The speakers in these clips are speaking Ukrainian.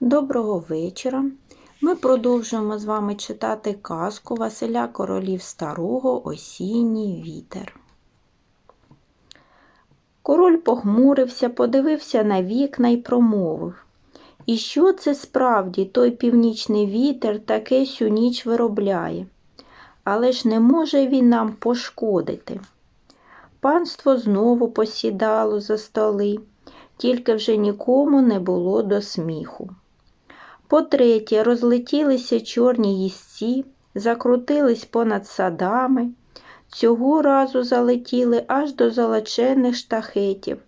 Доброго вечора. Ми продовжуємо з вами читати казку Василя Королів Старого Осінній вітер. Король похмурився, подивився на вікна і промовив. І що це справді той північний вітер таке сю ніч виробляє? Але ж не може він нам пошкодити. Панство знову посідало за столи, тільки вже нікому не було до сміху. По-третє, розлетілися чорні їстці, закрутились понад садами, цього разу залетіли аж до золочених штахетів,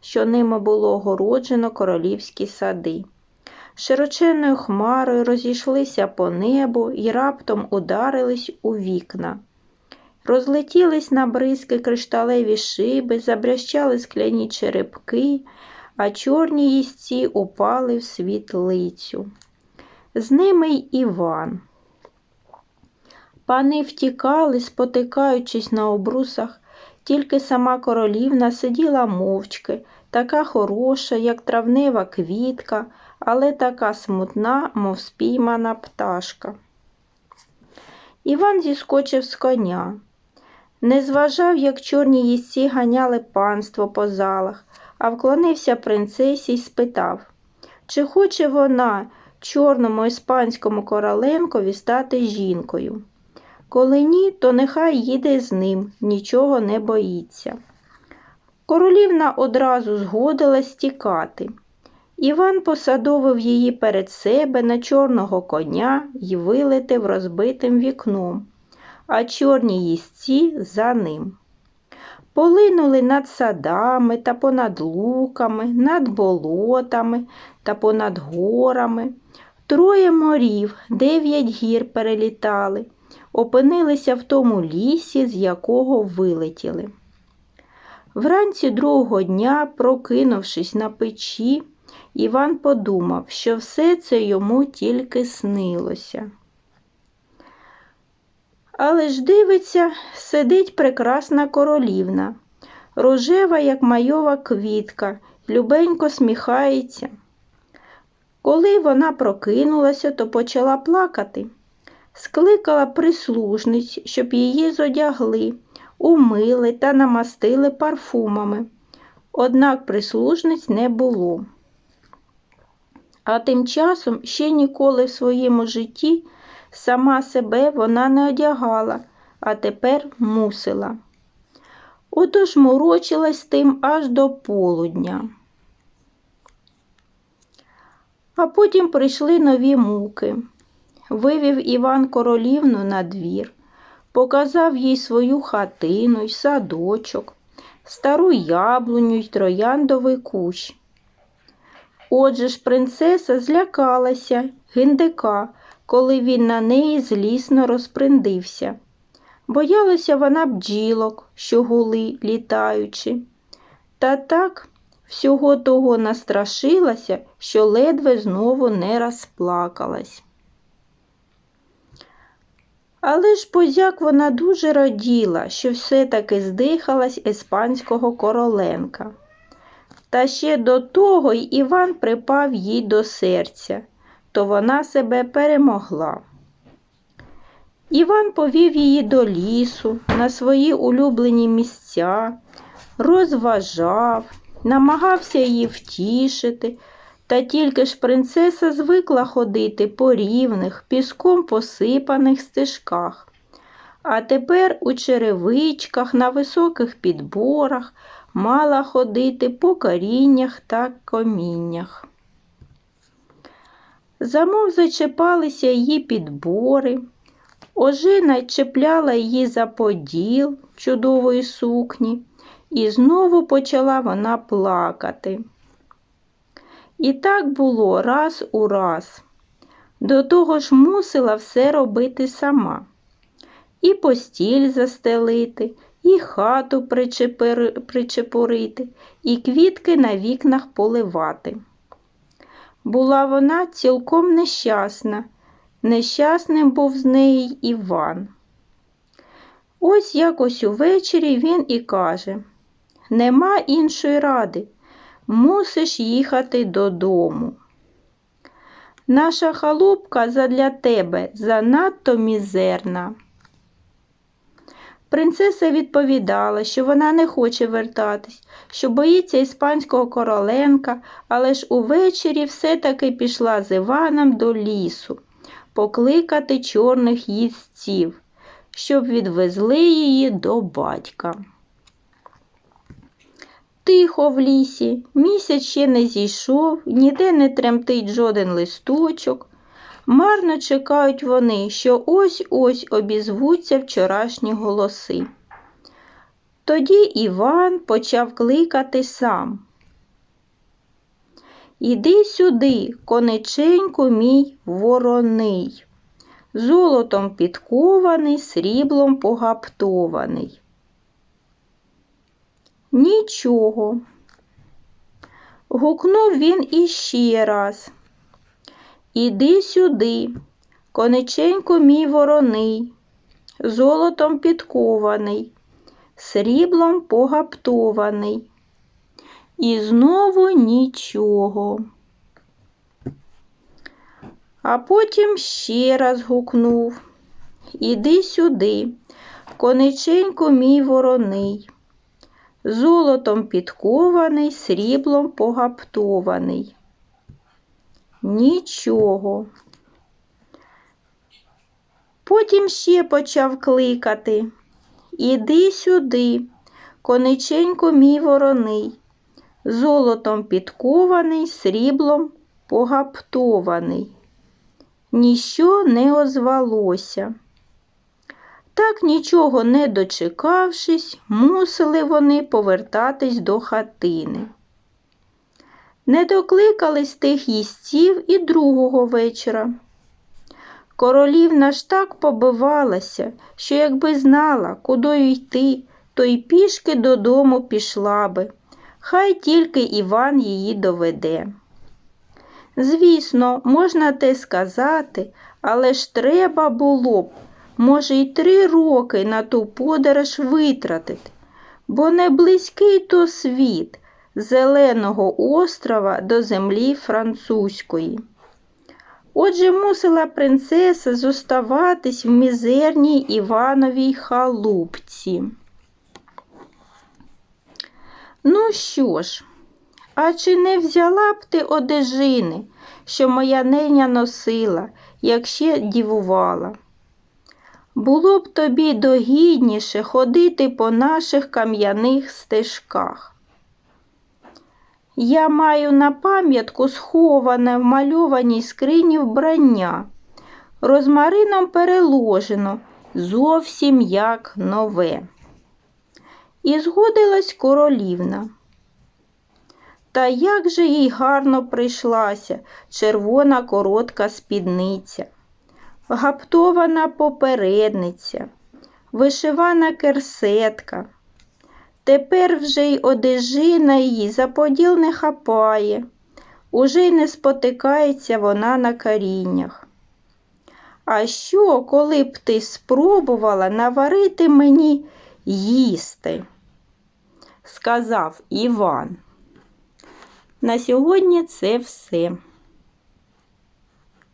що ними було огороджено королівські сади. Широченною хмарою розійшлися по небу і раптом ударились у вікна. Розлетілись на бризки кришталеві шиби, забрящали скляні черепки, а чорні їстці упали в світлицю. З ними й Іван. Пани втікали, спотикаючись на обрусах, тільки сама королівна сиділа мовчки, така хороша, як травнева квітка, але така смутна, мов спіймана пташка. Іван зіскочив з коня. Не зважав, як чорні їстці ганяли панство по залах, а вклонився принцесі й спитав, чи хоче вона чорному іспанському короленкові стати жінкою. Коли ні, то нехай їде з ним, нічого не боїться. Королівна одразу згодилась тікати. Іван посадовив її перед себе на чорного коня і вилетив розбитим вікном, а чорні їстці за ним. Полинули над садами та понад луками, над болотами та понад горами. Троє морів, дев'ять гір перелітали, опинилися в тому лісі, з якого вилетіли. Вранці другого дня, прокинувшись на печі, Іван подумав, що все це йому тільки снилося. Але ж дивиться, сидить прекрасна королівна, рожева, як майова квітка, любенько сміхається. Коли вона прокинулася, то почала плакати. Скликала прислужниць, щоб її зодягли, умили та намастили парфумами. Однак прислужниць не було. А тим часом ще ніколи в своєму житті сама себе вона не одягала, а тепер мусила. Отож морочилась тим аж до полудня. А потім прийшли нові муки. Вивів Іван королівну на двір, показав їй свою хатину й садочок, стару яблуню й трояндовий кущ. Отже ж принцеса злякалася гиндика, коли він на неї злісно розприндився. Боялася вона бджілок, що гули, літаючи. Та так всього того настрашилася, що ледве знову не розплакалась. Але ж позяк вона дуже раділа, що все-таки здихалась іспанського короленка. Та ще до того й Іван припав їй до серця, то вона себе перемогла. Іван повів її до лісу, на свої улюблені місця, розважав, намагався її втішити, та тільки ж принцеса звикла ходити по рівних, піском посипаних стежках. А тепер у черевичках на високих підборах мала ходити по коріннях та коміннях. Замов зачепалися її підбори, ожина чіпляла її за поділ чудової сукні, і знову почала вона плакати. І так було раз у раз. До того ж мусила все робити сама. І постіль застелити, і хату причепурити, і квітки на вікнах поливати. Була вона цілком нещасна. Нещасним був з неї Іван. Ось якось увечері він і каже Нема іншої ради, мусиш їхати додому. Наша халупка задля тебе занадто мізерна. Принцеса відповідала, що вона не хоче вертатись, що боїться іспанського короленка, але ж увечері все-таки пішла з Іваном до лісу покликати чорних їстців, щоб відвезли її до батька. Тихо в лісі, місяць ще не зійшов, ніде не тремтить жоден листочок. Марно чекають вони, що ось-ось обізвуться вчорашні голоси. Тоді Іван почав кликати сам. Іди сюди, кониченьку мій вороний, золотом підкований, сріблом погаптований. Нічого. Гукнув він іще раз. Іди сюди, кониченько мій вороний, золотом підкований, сріблом погаптований. І знову нічого. А потім ще раз гукнув. Іди сюди, кониченько мій вороний, золотом підкований, сріблом погаптований. Нічого. Потім ще почав кликати. Іди сюди, кониченько мій вороний, золотом підкований, сріблом погаптований. Ніщо не озвалося. Так нічого не дочекавшись, мусили вони повертатись до хатини. Не докликались тих їстів і другого вечора. Королівна ж так побивалася, що якби знала, куди йти, то й пішки додому пішла би. Хай тільки Іван її доведе. Звісно, можна те сказати, але ж треба було б, може, й три роки на ту подорож витратити, бо не близький то світ зеленого острова до землі французької. Отже, мусила принцеса зоставатись в мізерній Івановій халупці. Ну що ж, а чи не взяла б ти одежини, що моя неня носила, як ще дівувала? Було б тобі догідніше ходити по наших кам'яних стежках. Я маю на пам'ятку сховане в мальованій скрині вбрання, розмарином переложено, зовсім як нове. І згодилась королівна. Та як же їй гарно прийшлася червона коротка спідниця, гаптована попередниця, вишивана керсетка. Тепер вже й одежина її за поділ не хапає, уже й не спотикається вона на каріннях. А що, коли б ти спробувала наварити мені їсти? сказав Іван. На сьогодні це все.